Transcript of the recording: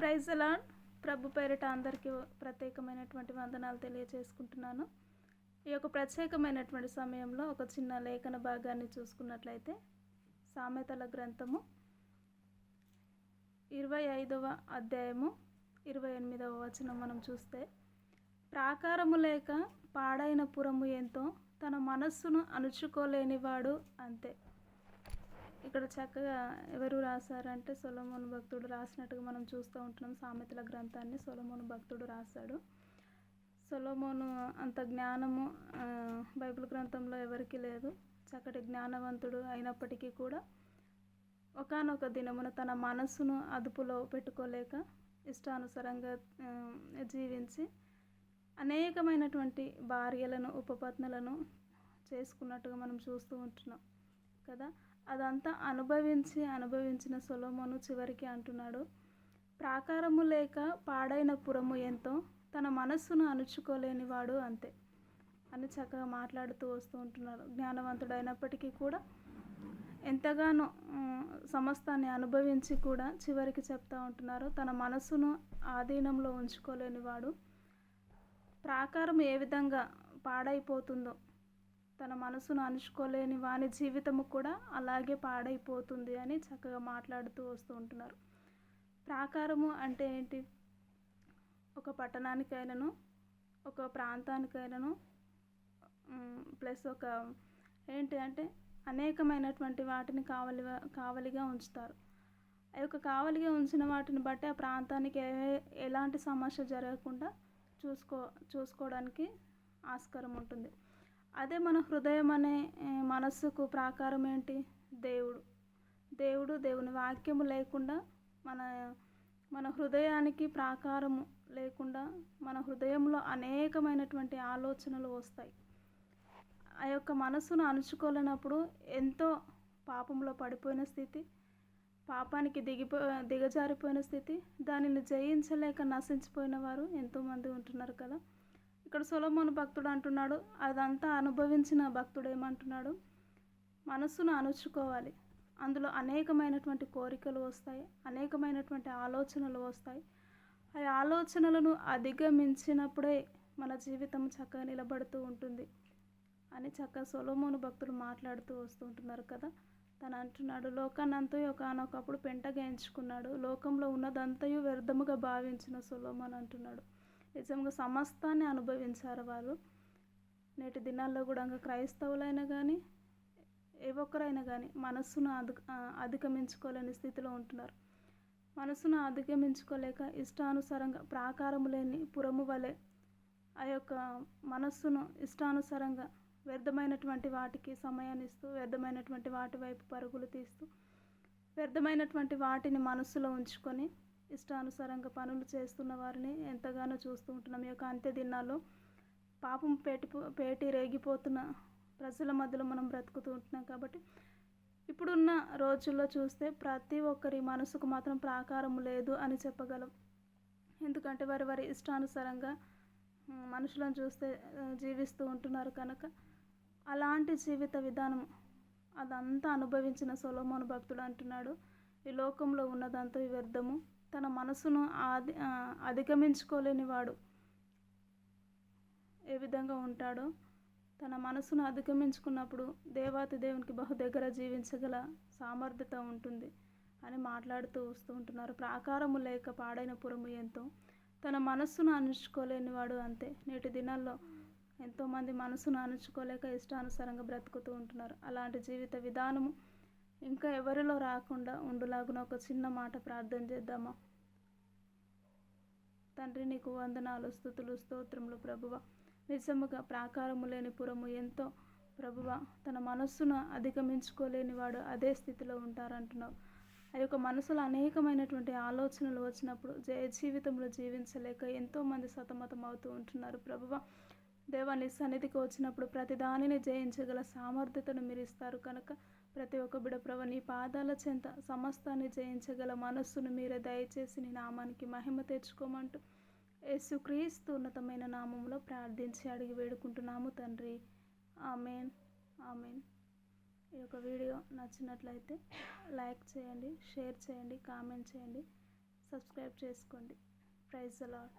Praise అలాడ్ ప్రభు పేరిట అందరికీ ప్రత్యేకమైనటువంటి వందనాలు తెలియజేసుకుంటున్నాను ఈ యొక్క ప్రత్యేకమైనటువంటి సమయంలో ఒక చిన్న లేఖన భాగాన్ని చూసుకున్నట్లయితే సామెతల గ్రంథము ఇరవై ఐదవ అధ్యాయము ఇరవై ఎనిమిదవ వచనం మనం చూస్తే ప్రాకారము లేక పాడైన పురము ఎంతో తన మనస్సును అణుచుకోలేనివాడు అంతే. ఇక్కడ చక్కగా ఎవరు రాశారంటే సొలమోను భక్తుడు రాసినట్టుగా మనం చూస్తూ ఉంటున్నాం. సామెతల గ్రంథాన్ని సొలమోను భక్తుడు రాశాడు. సొలమోను అంత జ్ఞానము బైబిల్ గ్రంథంలో ఎవరికి లేదు. చక్కటి జ్ఞానవంతుడు అయినప్పటికీ కూడా ఒకానొక దినమున తన మనస్సును అదుపులో పెట్టుకోలేక ఇష్టానుసారంగా జీవించి అనేకమైనటువంటి భార్యలను ఉపపత్నులను చేసుకున్నట్టుగా మనం చూస్తూ ఉంటున్నాం. కదా? అదంతా అనుభవించి అనుభవించిన సొలోమోను చివరికి అంటున్నాడు. ప్రాకారము లేక పాడైన పురము ఎంతో తన మనస్సును అణుచుకోలేని వాడు అంతే అని చక్కగా మాట్లాడుతూ వస్తూ ఉంటున్నారు. జ్ఞానవంతుడైనప్పటికీ కూడా ఎంతగానో సమస్తాన్ని అనుభవించి కూడా చివరికి చెప్తా ఉంటున్నారు. తన మనస్సును ఆధీనంలో ఉంచుకోలేని వాడు. ప్రాకారం ఏ విధంగా పాడైపోతుందో తన మనసును అనుచుకోలేని వాని జీవితము కూడా అలాగే పాడైపోతుంది అని చక్కగా మాట్లాడుతూ వస్తూ ఉంటున్నారు. ప్రాకారము అంటే ఏంటి? ఒక పట్టణానికైనాను ఒక ప్రాంతానికైనాను ప్లస్ ఒక ఏంటి అంటే అనేకమైనటువంటి వాటిని కావలి కావలిగా ఉంచుతారు. ఆ యొక్క కావలిగా ఉంచిన వాటిని బట్టి ఆ ప్రాంతానికి ఏ ఎలాంటి సమస్య జరగకుండా చూసుకో చూసుకోవడానికి ఆస్కారం ఉంటుంది. అదే మన హృదయం అనే మనస్సుకు ప్రాకారం ఏంటి? దేవుడు. దేవుడు దేవుని వాక్యము లేకుండా మన మన హృదయానికి ప్రాకారము లేకుండా మన హృదయంలో అనేకమైనటువంటి ఆలోచనలు వస్తాయి. ఆ యొక్క మనసును అణుచుకోలేనప్పుడు ఎంతో పాపంలో పడిపోయిన స్థితి పాపానికి దిగిపో దిగజారిపోయిన స్థితి దానిని జయించలేక నశించిపోయిన వారు ఎంతోమంది ఉంటున్నారు కదా. ఇక్కడ సొలమోను భక్తుడు అంటున్నాడు. అదంతా అనుభవించిన భక్తుడు ఏమంటున్నాడు? మనస్సును అణుచుకోవాలి. అందులో అనేకమైనటువంటి కోరికలు వస్తాయి. అనేకమైనటువంటి ఆలోచనలు వస్తాయి. ఆ ఆలోచనలను అధిగమించినప్పుడే మన జీవితం చక్కగా నిలబడుతూ ఉంటుంది అని చక్కగా సొలోమోను భక్తులు మాట్లాడుతూ వస్తూ ఉంటున్నారు కదా. తను అంటున్నాడు లోకాన్నంతా ఒకనొకప్పుడు పెంట గేయించుకున్నాడు. లోకంలో ఉన్నదంతయు వ్యర్థముగా భావించిన సొలోమోన్ అంటున్నాడు. నిజంగా సమస్తాన్ని అనుభవించారు వాళ్ళు నేటి దినాల్లో కూడా ఇంకా క్రైస్తవులైనా కానీ ఏ ఒక్కరైనా కానీ మనస్సును అధి అధిగమించుకోలేని స్థితిలో ఉంటున్నారు. మనసును అధిగమించుకోలేక ఇష్టానుసారంగా ప్రాకారము లేని పురము వలె ఆ యొక్క మనస్సును ఇష్టానుసారంగా వ్యర్థమైనటువంటి వాటికి సమయాన్ని ఇస్తూ వ్యర్థమైనటువంటి వాటి వైపు పరుగులు తీస్తూ వ్యర్థమైనటువంటి వాటిని మనస్సులో ఉంచుకొని ఇష్టానుసారంగా పనులు చేస్తున్న వారిని ఎంతగానో చూస్తూ ఉంటున్నాం. ఈ యొక్క అంత్య దినాల్లో పాపం పేటి పేటి రేగిపోతున్న ప్రజల మధ్యలో మనం బ్రతుకుతూ ఉంటున్నాం కాబట్టి ఇప్పుడున్న రోజుల్లో చూస్తే ప్రతి ఒక్కరి మనసుకు మాత్రం ప్రాకారం లేదు అని చెప్పగలం. ఎందుకంటే వారి వారి ఇష్టానుసారంగా మనుషులను చూస్తే జీవిస్తూ ఉంటున్నారు కనుక అలాంటి జీవిత విధానం అదంతా అనుభవించిన సొలోమోను భక్తుడు అంటున్నాడు. ఈ లోకంలో ఉన్నదంతా వ్యర్థము. తన మనసును ఆది అధిగమించుకోలేనివాడు ఏ విధంగా ఉంటాడో? తన మనసును అధిగమించుకున్నప్పుడు దేవాతి దేవునికి బహు దగ్గర జీవించగల సామర్థ్యత ఉంటుంది అని మాట్లాడుతూ వస్తూ ఉంటున్నారు. ప్రాకారము లేక పాడైన పురము ఎంతో. తన మనస్సును అణుచుకోలేని వాడు అంతే. నేటి దినాల్లో ఎంతోమంది మనసును అణుచుకోలేక ఇష్టానుసారంగా బ్రతుకుతూ ఉంటున్నారు. అలాంటి జీవిత విధానము ఇంకా ఎవరిలో రాకుండా ఉండులాగున ఒక చిన్న మాట ప్రార్థన చేద్దామా? తండ్రి నీకు వందనాలు స్థుతులు స్తోత్రములు ప్రభువ. నిజముగా ప్రాకారము లేని పురము ఎంతో ప్రభువ. తన మనస్సును అధిగమించుకోలేని వాడు అదే స్థితిలో ఉంటారంటున్నావు. ఆ యొక్క మనసులో అనేకమైనటువంటి ఆలోచనలు వచ్చినప్పుడు జయ జీవితంలో జీవించలేక ఎంతోమంది సతమతం అవుతూ ఉంటున్నారు ప్రభువ. దేవాన్ని సన్నిధికి వచ్చినప్పుడు ప్రతి దానిని జయించగల సామర్థ్యతను మీరు ఇస్తారు కనుక ప్రతి ఒక్క బిడ నీ పాదాల చెంత సమస్తాన్ని జయించగల మనస్సును మీరే దయచేసి నీ నామానికి మహిమ తెచ్చుకోమంటూ యేసుక్రీస్తు ఉన్నతమైన నామంలో ప్రార్థించి అడిగి వేడుకుంటున్నాము తండ్రి. ఆమెన్. ఆమెన్. ఈ యొక్క వీడియో నచ్చినట్లయితే లైక్ చేయండి షేర్ చేయండి కామెంట్ చేయండి సబ్స్క్రైబ్ చేసుకోండి. ప్రైజ్ అలాడ్